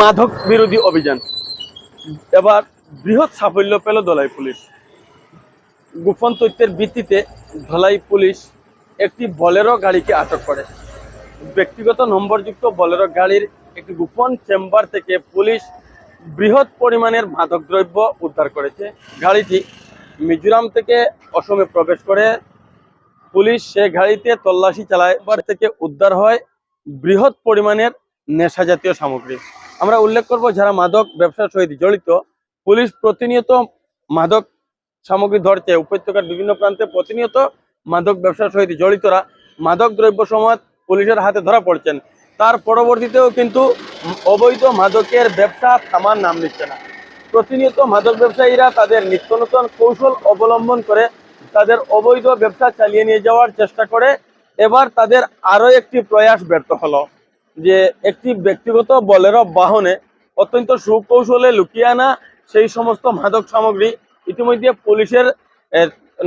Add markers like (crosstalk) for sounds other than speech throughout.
মাদক বিরোধী অভিযান। এবার বৃহৎ সাফল্য পেল ধলাই পুলিশ। গোপন তথ্যের ভিত্তিতে ধলাই পুলিশ একটি বলেরো গাড়িকে আটক করে। ব্যক্তিগত নম্বরযুক্ত বলেরো গাড়ির একটি গোপন চেম্বার থেকে পুলিশ বৃহৎ পরিমাণের মাদকদ্রব্য উদ্ধার করেছে। গাড়িটি মিজোরাম থেকে অসমে প্রবেশ করে। পুলিশ সে গাড়িতে তল্লাশি চালায় থেকে উদ্ধার হয় বৃহৎ পরিমাণের নেশা জাতীয় সামগ্রী। আমরা উল্লেখ করব যারা মাদক ব্যবসার সহিত জড়িত, পুলিশ প্রতিনিয়ত মাদক সামগ্রী ধরছে উপত্যকার বিভিন্ন প্রান্তে প্রতিনিয়ত মাদক ব্যবসার সহিত জড়িতরা মাদক দ্রব্য সমাজ পুলিশের হাতে ধরা পড়ছেন। তার পরবর্তীতেও কিন্তু অবৈধ মাদকের ব্যবসা থামার নাম নিচ্ছে না। প্রতিনিয়ত মাদক ব্যবসায়ীরা তাদের নিত্য নতুন কৌশল অবলম্বন করে তাদের অবৈধ ব্যবসা চালিয়ে নিয়ে যাওয়ার চেষ্টা করে। এবার তাদের আরও একটি প্রয়াস ব্যর্থ হলো। যে একটি ব্যক্তিগত বলেরও বাহনে অত্যন্ত সুকৌশলে লুকিয়ে আনা সেই সমস্ত মাদক সামগ্রী ইতিমধ্যে পুলিশের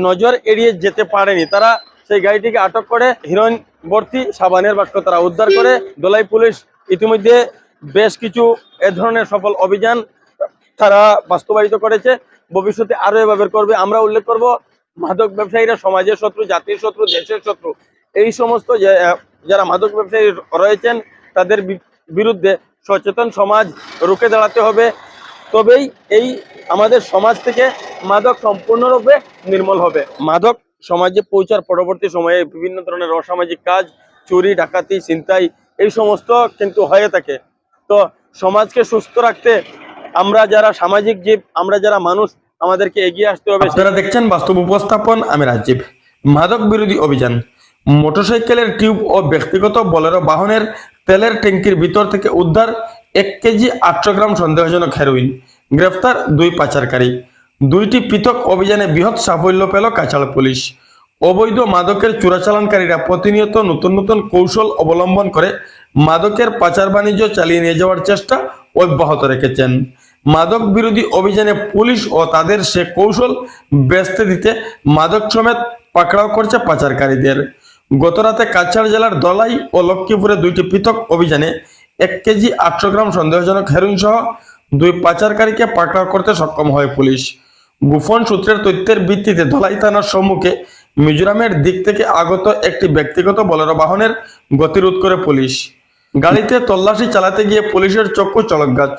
নজর এড়িয়ে যেতে পারেনি। তারা সেই গাড়িটিকে আটক করে হিরোইন সাবানের বাক্স তারা উদ্ধার করে দোলাই পুলিশ ইতিমধ্যে বেশ কিছু এ ধরনের সফল অভিযান তারা বাস্তবায়িত করেছে। ভবিষ্যতে আরও এভাবে করবে। আমরা উল্লেখ করব, মাদক ব্যবসায়ীরা সমাজের শত্রু, জাতির শত্রু, দেশের শত্রু, এই সমস্ত যারা মাদক ব্যবসায়ী রয়েছেন তাদের বিরুদ্ধে সচেতন সমাজ রুখে দাঁড়াতে হবে। তবেই এই আমাদের সমাজ থেকে মাদক সম্পূর্ণরূপে নির্মল হবে। মাদক সমাজে পৌঁছার পরবর্তী সময়ে বিভিন্ন ধরনের অসামাজিক কাজ, চুরি, ডাকাতি, ছিনতাই এই সমস্ত কিন্তু হয়ে থাকে। তো সমাজকে সুস্থ রাখতে আমরা যারা সামাজিক জীব, আমরা যারা মানুষ, আমাদেরকে এগিয়ে আসতে হবে। আপনারা দেখছেন বাস্তব উপস্থাপন, আমি রাজীব। মাদক বিরোধী অভিযান। মোটরসাইকেলের টিউব ও ব্যক্তিগত বলেরো বাহনের তেলের ট্যাঙ্কির ভিতর থেকে উদ্ধার এক কেজি আটশো গ্রাম সন্দেহজনক হেরোইন গ্রেফতার দুই পাচারকারী। দুইটি পৃথক অভিযানে বৃহৎ সাফল্য পেল কাছাড় পুলিশ। অবৈধ মাদকের চোরাচালানকারীরা প্রতিনিয়ত নতুন নতুন কৌশল অবলম্বন করে মাদকের পাচার বাণিজ্য চালিয়ে নিয়ে যাওয়ার চেষ্টা অব্যাহত রেখেছেন। মাদক বিরোধী অভিযানে পুলিশ ও তাদের সে কৌশল ব্যস্ত দিতে মাদক সমেত পাকড়াও করছে পাচারকারীদের। গতরাতে কাছাড় জেলার দলাই ও লক্ষ্মীপুরে দুইটি পৃথক অভিযানে এক কেজি আটশো গ্রাম সন্দেহজনক হেরোইন সহ দুই পাচারকারীকে পাকড়াও করতে সক্ষম হয় পুলিশ। গোপন সূত্রের তথ্যের ভিত্তিতে ধলাই থানার সম্মুখে মিজোরামের দিক থেকে আগত একটি ব্যক্তিগত বলেরো বাহনের গতিরোধ করে পুলিশ। গাড়িতে তল্লাশি চালাতে গিয়ে পুলিশের চক্ষু চলক গাছ।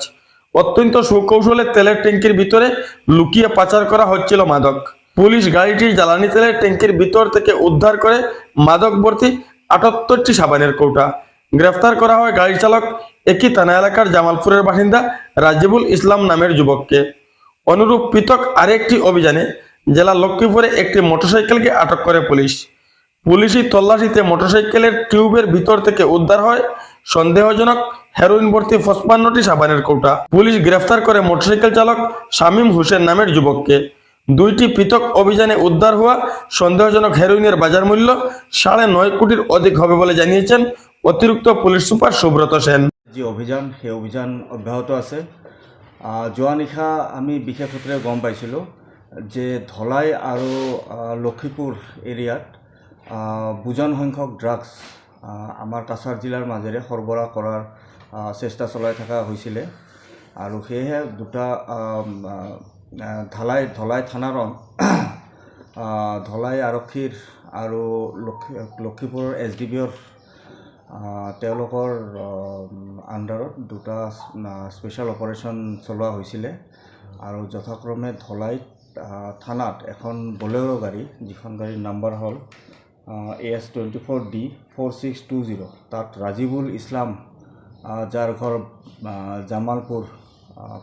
অত্যন্ত সুকৌশলে তেলের ট্যাঙ্কির ভিতরে লুকিয়ে পাচার করা হচ্ছিল মাদক। পুলিশ গাড়িটি জ্বালানি তেলের ট্যাঙ্কির ভিতর থেকে উদ্ধার করে মাদক ভর্তি আটাত্তরটি সাবানের কৌটা। গ্রেফতার করা হয় গাড়ি চালক একই থানা এলাকার জামালপুরের বাসিন্দা রাজিবুল ইসলাম নামের যুবককে। অনুরূপ পৃথক আরেকটি অভিযানে জেলা লক্ষ্মীপুরে একটি মোটরসাইকেলকে আটক করে পুলিশ। পুলিশি তল্লাশিতে মোটরসাইকেলের টিউবের ভিতর থেকে উদ্ধার হয় সন্দেহজনক হেরোইন ভর্তি পঁচপান্নটি সাবানের কৌটা। পুলিশ গ্রেফতার করে মোটরসাইকেল চালক শামীম হোসেন নামের যুবককে। দুইটি পৃথক অভিযানে উদ্ধার হওয়া সন্দেহজনক হেরোইনের বাজার মূল্য সাড়ে নয় কোটির অধিক হবে বলে জানিয়েছেন অতিরিক্ত পুলিশ সুপার সুব্রত সেন। যি অভিযান সেই অভিযান অব্যাহত আছে। যোৱা নিশা আমি বিশেষ সূত্ৰে গম পাইছিলোঁ যে ধলাই আৰু আহ, লক্ষীপুৰ এৰিয়াত বুজন সংখ্যক ড্ৰাগছ আমাৰ কাছাৰ জিলাৰ মাজেৰে সৰবৰাহ কৰাৰ চেষ্টা চলাই থকা হৈছিলে। আৰু সেয়েহে দুটা ধালাই ধলাই থানাৰ (clears throat) ধলাই আৰক্ষীৰ আৰু লক্ষী লক্ষীপুৰৰ এছ ডি আহ, তেওঁলোকৰ আণ্ডাৰত দুটা স্পেচিয়েল অপাৰেশ্যন চলোৱা হৈছিলে। আৰু যথাক্ৰমে ধলাইত আহ, থানাত এখন বলেৰ' গাড়ী যিখন গাড়ীৰ নাম্বাৰ হ'ল A S twenty four D four six two zero' তাত ৰাজিবুল ইছলাম যাৰ ঘৰ জামালপুৰ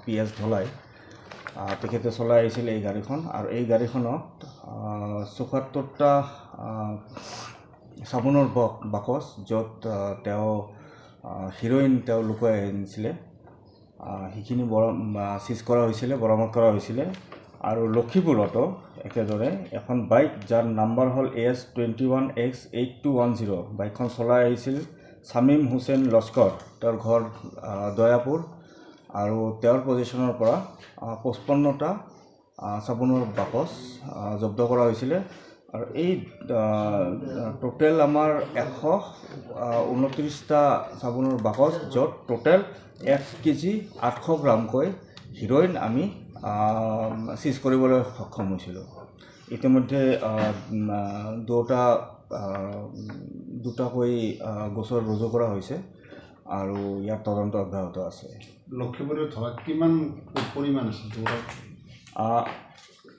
পি এছ ধলাই তেখেতে চলাই আহিছিল এই গাড়ীখন আৰু এই গাড়ীখনত চৌসত্তৰটা চাবোনৰ বক বাকচ য'ত তেওঁ হিৰ'ইন তেওঁ লুকুৱাই আনিছিলে। সেইখিনি বৰ চিজ কৰা হৈছিলে বৰামদ কৰা হৈছিলে। আৰু লক্ষীপুৰতো একেদৰে এখন বাইক যাৰ নাম্বাৰ হ'ল A S twenty one X eight two one zero' বাইকখন চলাই আহিছিল ছামিম হুছেইন লস্কৰ। তেওঁৰ ঘৰ দয়াপুৰ। আৰু তেওঁৰ পজিশ্যনৰ পৰা পঁচপন্নটা চাবোনৰ বাকচ জব্দ কৰা হৈছিলে। আৰু এই টোটেল আমাৰ এশ ঊনত্ৰিছটা চাবোনৰ বাকচ য'ত টোটেল এক কেজি আঠশ গ্ৰামকৈ হিৰ'ইন আমি চিজ কৰিবলৈ সক্ষম হৈছিলোঁ। ইতিমধ্যে দুটা দুটাকৈ গোচৰ ৰুজু কৰা হৈছে। আৰু ইয়াৰ তদন্ত অব্যাহত আছে। লক্ষীপুৰত ধৰা কিমান পৰিমাণ আছে?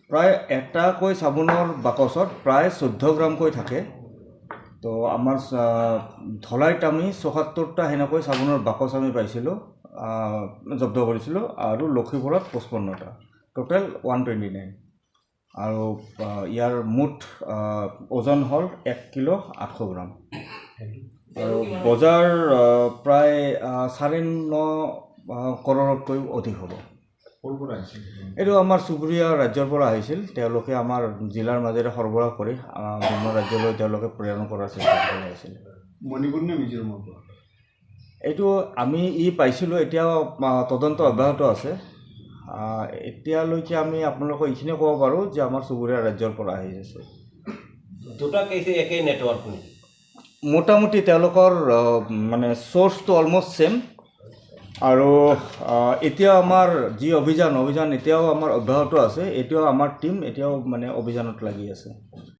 প্ৰায় এটাকৈ চাবোনৰ বাকচত প্ৰায় চৈধ্য গ্ৰামকৈ থাকে। তো আমাৰ ধলাইত আমি চৌসত্তৰটা সেনেকৈ চাবোনৰ বাকচ আমি পাইছিলোঁ জব্দ কৰিছিলোঁ আৰু লক্ষীপুৰত পঁচপন্নটা। টোটেল ওৱান টুৱেণ্টি নাইন আৰু ইয়াৰ মুঠ ওজন হ'ল এক কিলো আঠশ গ্ৰাম। বজাৰ আহ, প্ৰায় চাৰে ন আহ, কৰৰতকৈ অধিক হ'ব। এইটো আমাৰ চুবুৰীয়া ৰাজ্যৰ পৰা আহিছিল। তেওঁলোকে আমাৰ জিলাৰ মাজেৰে সৰবৰাহ কৰি ভিন্ন ৰাজ্যলৈ তেওঁলোকে প্ৰেৰণ কৰাৰ চেষ্টা কৰি আহিছিল। মণিপুৰ নে মিজোৰামৰ পৰা? এইটো আমি ই পাইছিলোঁ এতিয়াও তদন্ত অব্যাহত আছে। এতিয়ালৈকে আমি আপোনালোকক এইখিনিয়ে ক'ব পাৰোঁ যে আমাৰ চুবুৰীয়া ৰাজ্যৰ পৰা আহি আছে। দুটা কেছে একেই নেটৱৰ্ক নেকি? মোটামুটি তেওঁলোকৰ মানে চ'ৰ্চটো অলমষ্ট ছেম আৰু এতিয়াও আমাৰ যি অভিযান অভিযান এতিয়াও আমাৰ অব্যাহত আছে। এতিয়াও আমাৰ টীম এতিয়াও মানে অভিযানত লাগি আছে।